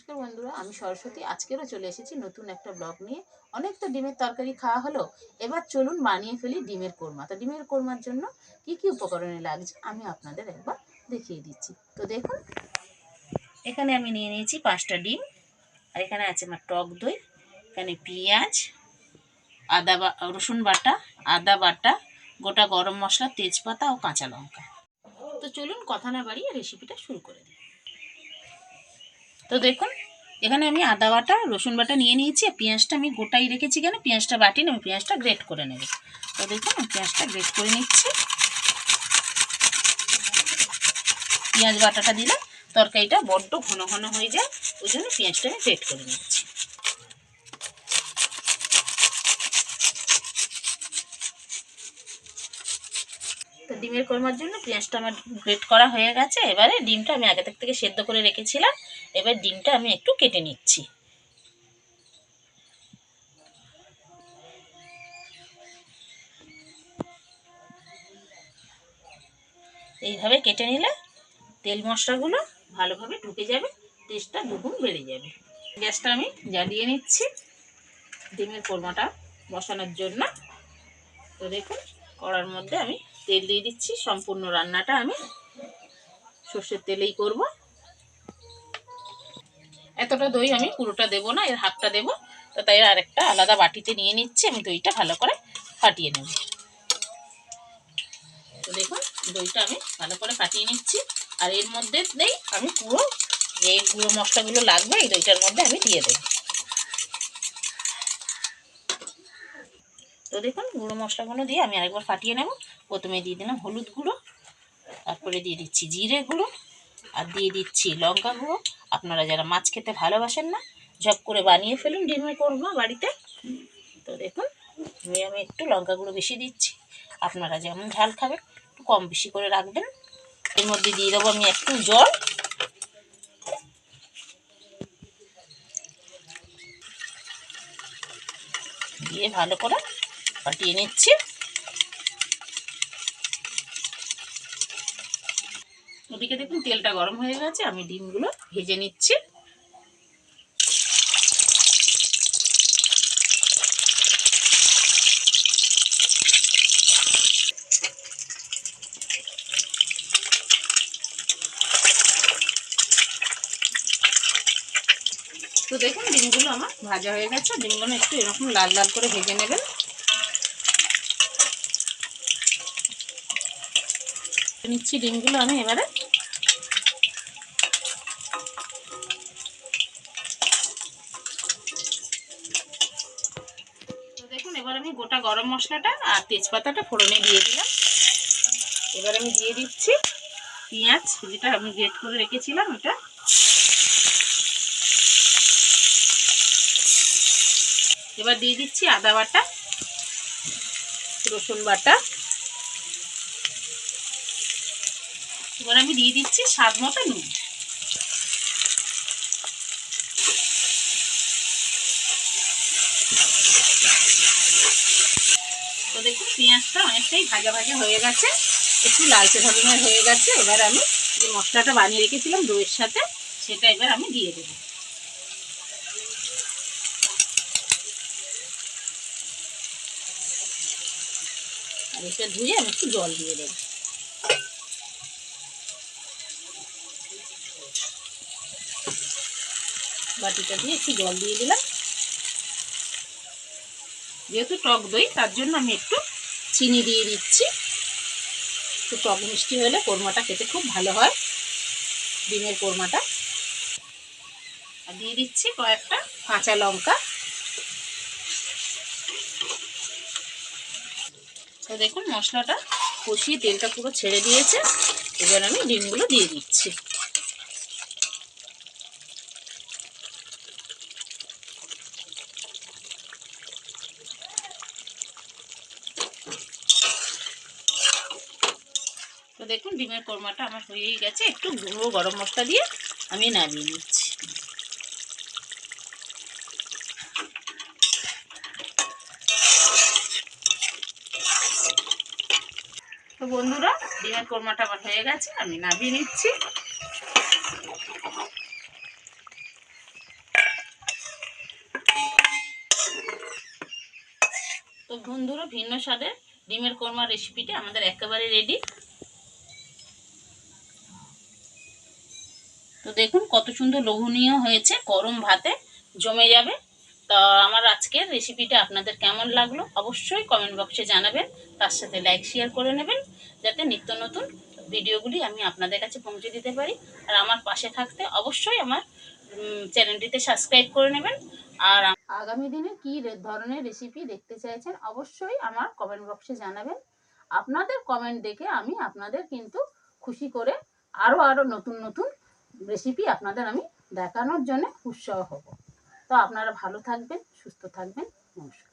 নমস্কার বন্ধুরা, আমি সরস্বতী। আজকেরও চলে এসেছি নতুন একটা ব্লগ নিয়ে। অনেক তো ডিমের তরকারি খাওয়া হলো। এবার চলুন বানিয়ে ফেলি ডিমের কোরমা। তো ডিমের কোরমার জন্য কি কি উপকরণে লাগছে আমি আপনাদের একবার দেখিয়ে দিচ্ছি। তো দেখুন, এখানে আমি নিয়ে নিয়েছি পাঁচটা ডিম। আর এখানে আছে আমার টক দই, এখানে পেঁয়াজ, আদা বা, রসুন বাটা, আদা বাটা, গোটা গরম মশলা, তেজপাতা ও কাঁচা লঙ্কা। তো চলুন কথা না বাড়িয়ে রেসিপিটা শুরু করে দিই। তো দেখুন, এখানে আমি আদা বাটা, রসুন বাটা নিয়ে নিয়েছি, আর পেঁয়াজটা আমি গোটাই রেখেছি কেন? পেঁয়াজটা বাটি আমি পেঁয়াজটা গ্রেট করে নেব। তো দেখুন, আমি পেঁয়াজটা গ্রেট করে নিচ্ছি। পেঁয়াজ বাটাটা দিলে তরকারিটা বড্ড ঘন ঘন হয়ে যায়, ওই জন্য পেঁয়াজটা আমি গ্রেট করে নিচ্ছি। ডিমের কোরমার জন্য পেঁয়াজটা আমার গ্রেট করা হয়ে গেছে। এবারে ডিমটা আমি আগে থেকে সেদ্ধ করে রেখেছিলাম। এবার ডিমটা আমি একটু কেটে নিচ্ছি। এইভাবে কেটে নিলে তেল মশলাগুলো ভালোভাবে ঢুকে যাবে, টেস্টটা দুগুণ বেড়ে যাবে। গ্যাসটা আমি জ্বালিয়ে নিচ্ছি ডিমের কোরমাটা বসানোর জন্য। তো দেখুন, কড়ার মধ্যে আমি তেল দিয়ে দিচ্ছি, সম্পূর্ণ রান্নাটা আমি সর্ষের তেলেই করব। এতটা দই আমি পুরোটা দেব না, এর হাফটা দেব। তো তাই আরেকটা আলাদা বাটিতে নিয়ে নিচ্ছি, আমি দইটা ভালো করে ফাটিয়ে নেব। তো দেখুন, দইটা আমি ভালো করে ফাটিয়ে নিচ্ছি। আর এর মধ্যে দেই আমি পুরো যে গুঁড়ো মশলাগুলো লাগবে, এই দইটার মধ্যে আমি দিয়ে দেবো। তো দেখুন, গুঁড়ো মশলাগুলো দিয়ে আমি আরেকবার ফাটিয়ে নেব। প্রথমে দিয়ে দিলাম হলুদ গুঁড়ো, তারপরে দিয়ে দিচ্ছি জিরে গুঁড়ো, আর দিয়ে দিচ্ছি লঙ্কা গুঁড়ো। আপনারা যারা মাছ খেতে ভালোবাসেন না ঝপ করে বানিয়ে ফেলুন ডিমের করব বাড়িতে। তো দেখুন আমি একটু লঙ্কা গুঁড়ো বেশি দিচ্ছি। আপনারা যেমন ঝাল খাবেন, একটু কম বেশি করে রাখবেন। এর মধ্যে দিয়ে দেবো আমি একটু জল। দিয়ে ভালো করে ফাটিয়ে নিচ্ছি। ওদিকে দেখুন তেলটা গরম হয়ে গেছে, আমি ডিমগুলো ভেজে নিচ্ছি। তো দেখুন ডিমগুলো আমার ভাজা হয়ে গেছে, ডিমগুলো একটু এরকম লাল লাল করে ভেজে নেবেন। নিচ্ছি ডিমগুলো আমি এবারে দেখুন, এবার আমি গোটা গরম মশলাটা আর তেজপাতাটা ফোড়নে দিয়ে দিলাম। এবার আমি দিয়ে দিচ্ছি পেঁয়াজ, যেটা আমি গ্রেট করে রেখেছিলাম ওটা এবার দিয়ে দিচ্ছি আদা বাটা, রসুন বাটা। এবার আমি দিয়ে দিচ্ছি স্বাদ মতো নুন। দেখুন, পেঁয়াজটা অনেকটাই ভাজা ভাজা হয়ে গেছে। একটু লালচে ধরনের হয়ে গেছে। এবার আমি যে মশলাটা বানিয়ে রেখেছিলাম দইয়ের সাথে, সেটা এবার আমি দিয়ে দেবো। আর এটা ধুয়ে আমি একটু জল দিয়ে দেবো। বাটিটা দিয়ে একটু জল দিয়ে দিলাম। যেহেতু টক দই, তার জন্য আমি একটু চিনি দিয়ে দিচ্ছি। একটু টক মিষ্টি হলে কোরমাটা খেতে খুব ভালো হয়, ডিমের কোরমাটা। আর দিয়ে দিচ্ছি কয়েকটা কাঁচা লঙ্কা। তো দেখুন, মশলাটা কষিয়ে তেলটা পুরো ছেড়ে দিয়েছে। এবার আমি ডিমগুলো দিয়ে দিচ্ছি। দেখুন, ডিমের কোরমাটা আমার হয়েই গেছে। একটু গুঁড়ো গরম মশলা দিয়ে আমি নামিয়ে নিচ্ছি। তো বন্ধুরা, ডিমের কোরমাটা আমার হয়ে গেছে, আমি নামিয়ে নিচ্ছি। তো বন্ধুরা, ভিন্ন স্বাদের ডিমের কোরমা রেসিপিটি আমাদের একেবারে রেডি তো দেখুন কত সুন্দর লোভনীয় হয়েছে, গরম ভাতে জমে যাবে। তা আমার আজকের রেসিপিটা আপনাদের কেমন লাগল অবশ্যই কমেন্ট বক্সে জানাবেন, তার সাথে লাইক শেয়ার করে নেবেন, যাতে নিত্য নতুন ভিডিওগুলি আমি আপনাদের কাছে পৌঁছে দিতে পারি। আর আমার পাশে থাকতে অবশ্যই আমার চ্যানেলটিতে সাবস্ক্রাইব করে নেবেন। আর আগামী দিনে কী ধরনের রেসিপি দেখতে চাইছেন অবশ্যই আমার কমেন্ট বক্সে জানাবেন। আপনাদের কমেন্ট দেখে আমি আপনাদের কিন্তু খুশি করে আরও আরও নতুন নতুন রেসিপি আপনাদের আমি দেখানোর জন্য উৎসাহ হব। তো আপনারা ভালো থাকবেন সুস্থ থাকবেন। নমস্কার।